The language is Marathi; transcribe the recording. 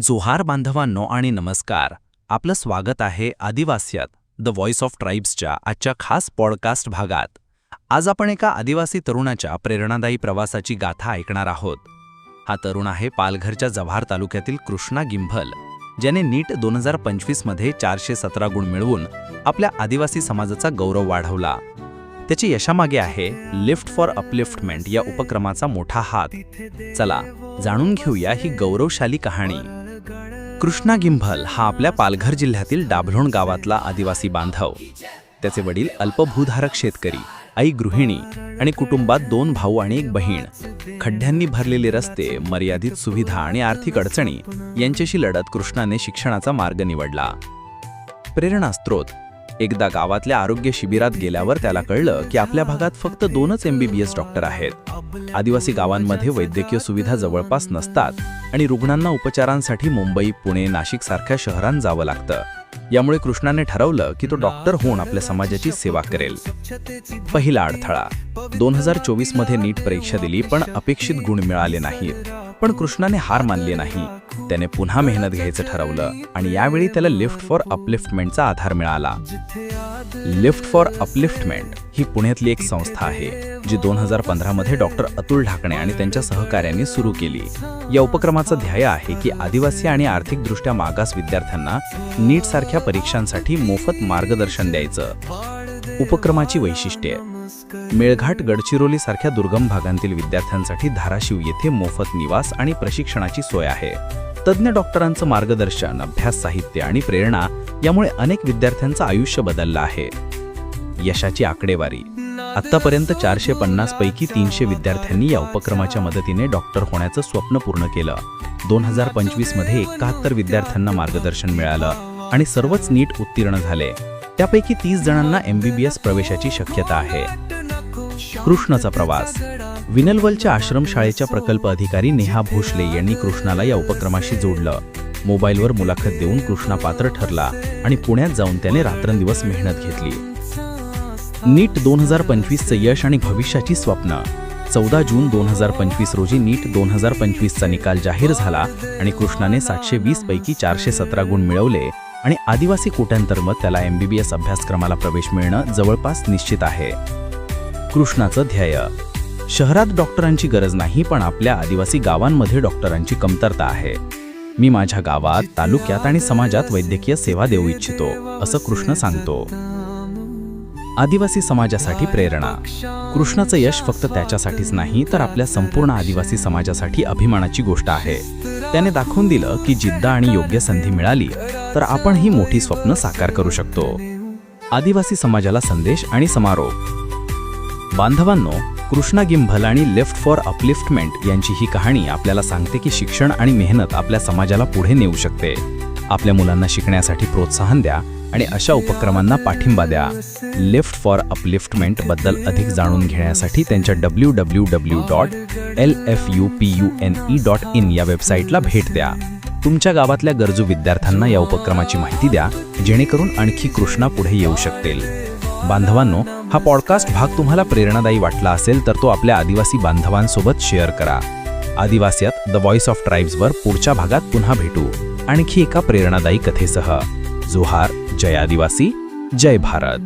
जोहार बांधवांनो आणि नमस्कार. आपलं स्वागत आहे आदिवास्यात द व्हॉइस ऑफ ट्राईब्सच्या आजच्या खास पॉडकास्ट भागात. आज आपण एका आदिवासी तरुणाच्या प्रेरणादायी प्रवासाची गाथा ऐकणार आहोत. हा तरुण आहे पालघरच्या जव्हार तालुक्यातील कृष्णा गिंभल ज्याने नीट दोन हजार पंचवीसमध्ये चारशे सतरा गुण मिळवून आपल्या आदिवासी समाजाचा गौरव वाढवला. त्याची यशामागे आहे लिफ्ट फॉर अपलिफ्टमेंट या उपक्रमाचा मोठा हात. चला जाणून घेऊया ही गौरवशाली कहाणी. कृष्णा गिंभल हा आपल्या पालघर जिल्ह्यातील डाभलोण गावातला आदिवासी बांधव. त्याचे वडील अल्पभूधारक शेतकरी आई गृहिणी आणि कुटुंबात दोन भाऊ आणि एक बहीण. खड्ड्यांनी भरलेले रस्ते मर्यादित सुविधा आणि आर्थिक अडचणी यांच्याशी लढत कृष्णाने शिक्षणाचा मार्ग निवडला. प्रेरणास्त्रोत एकदा गावातल्या आरोग्य शिबिरात गेल्यावर त्याला कळलं की आपल्या भागात फक्त दोनच एमबीबीएस डॉक्टर आहेत. आदिवासी गावांमध्ये वैद्यकीय सुविधा जवळपास नसतात आणि रुग्णांना उपचारांसाठी मुंबई पुणे नाशिक सारख्या शहरांत जावं लागतं. यामुळे कृष्णाने ठरवलं की तो डॉक्टर होऊन आपल्या समाजाची सेवा करेल. पहिला अडथळा. दोन हजार चोवीसमध्ये नीट परीक्षा दिली पण अपेक्षित गुण मिळाले नाहीत. पण कृष्णाने हार मानली नाही. त्याने पुन्हा मेहनत घ्यायचं ठरवलं आणि यावेळी त्याला लिफ्ट फॉर अपलिफ्टमेंटचा आधार मिळाला. लिफ्ट फॉर अपलिफ्टमेंट ही पुण्यातली एक संस्था आहे जी दोन हजार पंधरामध्ये डॉक्टर अतुल ढाकणे आणि त्यांच्या सहकार्यांनी सुरू केली. या उपक्रमाचं ध्येय आहे की आदिवासी आणि आर्थिकदृष्ट्या मागास विद्यार्थ्यांना नीट सारख्या परीक्षांसाठी मोफत मार्गदर्शन द्यायचं. उपक्रमाची वैशिष्ट्ये. मेळघाट गडचिरोली सारख्या दुर्गम भागांतील विद्यार्थ्यांसाठी धाराशिव येथे मोफत निवास आणि प्रशिक्षणाची सोय आहे. तज्ज्ञ डॉक्टरांचं मार्गदर्शन अभ्यास साहित्य आणि प्रेरणा यामुळे अनेक विद्यार्थ्यांचं आयुष्य बदललं आहे. यशाची आकडेवारी. आतापर्यंत चारशे पन्नास पैकी तीनशे विद्यार्थ्यांनी या उपक्रमाच्या मदतीने डॉक्टर होण्याचं स्वप्न पूर्ण केलं. दोन हजार पंचवीसमध्ये एकाहत्तर विद्यार्थ्यांना मार्गदर्शन मिळालं आणि सर्वच नीट उत्तीर्ण झाले. त्यापैकी तीस जणांना एमबीबीएस प्रवेशाची शक्यता आहे. कृष्णाचा प्रवास. विनलवलच्या आश्रमशाळेच्या प्रकल्प अधिकारी नेहा भोसले यांनी कृष्णाला या उपक्रमाशी जोडलं. मोबाईलवर मुलाखत देऊन कृष्णा पात्र ठरला आणि पुण्यात जाऊन त्याने रात्रंदिवस मेहनत घेतली. नीट दोन हजार पंचवीसचं यश आणि भविष्याची स्वप्न. चौदा जून दोन हजार पंचवीस रोजी नीट दोन हजार पंचवीसचा निकाल जाहीर झाला आणि कृष्णाने सातशे वीस पैकी चारशे सतरा गुण मिळवले आणि आदिवासी कोट्यांतर्गत त्याला एमबीबीएस अभ्यासक्रमाला प्रवेश मिळणं जवळपास निश्चित आहे. कृष्णाचं ध्येय. शहरात डॉक्टरांची गरज नाही पण आपल्या आदिवासी गावांमध्ये डॉक्टरांची कमतरता आहे. मी माझ्या गावात तालुक्यात आणि समाजात वैद्यकीय सेवा देऊ इच्छितो असं कृष्ण सांगतो. आदिवासी समाजासाठी प्रेरणा. कृष्णाचं यश फक्त त्याच्यासाठीच नाही तर आपल्या संपूर्ण आदिवासी समाजासाठी अभिमानाची गोष्ट आहे. त्याने दाखवून दिलं की जिद्द आणि योग्य संधी मिळाली तर आपण ही मोठी स्वप्न साकार करू शकतो. आदिवासी समाजाला संदेश आणि समारोप. बांधवांनो कृष्णा गिंभल आणि लेफ्ट फॉर अपलिफ्टमेंट यांची ही कहाणी आपल्याला सांगते की शिक्षण आणि मेहनत आपल्या समाजाला पुढे नेऊ शकते. आपल्या मुलांना शिकण्यासाठी प्रोत्साहन द्या आणि अशा उपक्रमांना पाठिंबा द्या. लिफ्ट फॉर अपलिफ्टमेंटबद्दल अधिक जाणून घेण्यासाठी त्यांच्या W W W dot L F U P U N E dot in या वेबसाईटला भेट द्या. तुमच्या गावातल्या गरजू विद्यार्थ्यांना या उपक्रमाची माहिती द्या जेणेकरून आणखी कृष्णा पुढे येऊ शकतील. बांधवांनो हा पॉडकास्ट भाग तुम्हाला प्रेरणादायी वाटला असेल तर तो आपल्या आदिवासी बांधवांसोबत शेअर करा. आदिवासियात द व्हॉइस ऑफ ट्राईब्सवर पुढच्या भागात पुन्हा भेटू. आणखी एका प्रेरणादायी कथेसह. जोहार जय आदिवासी जय भारत.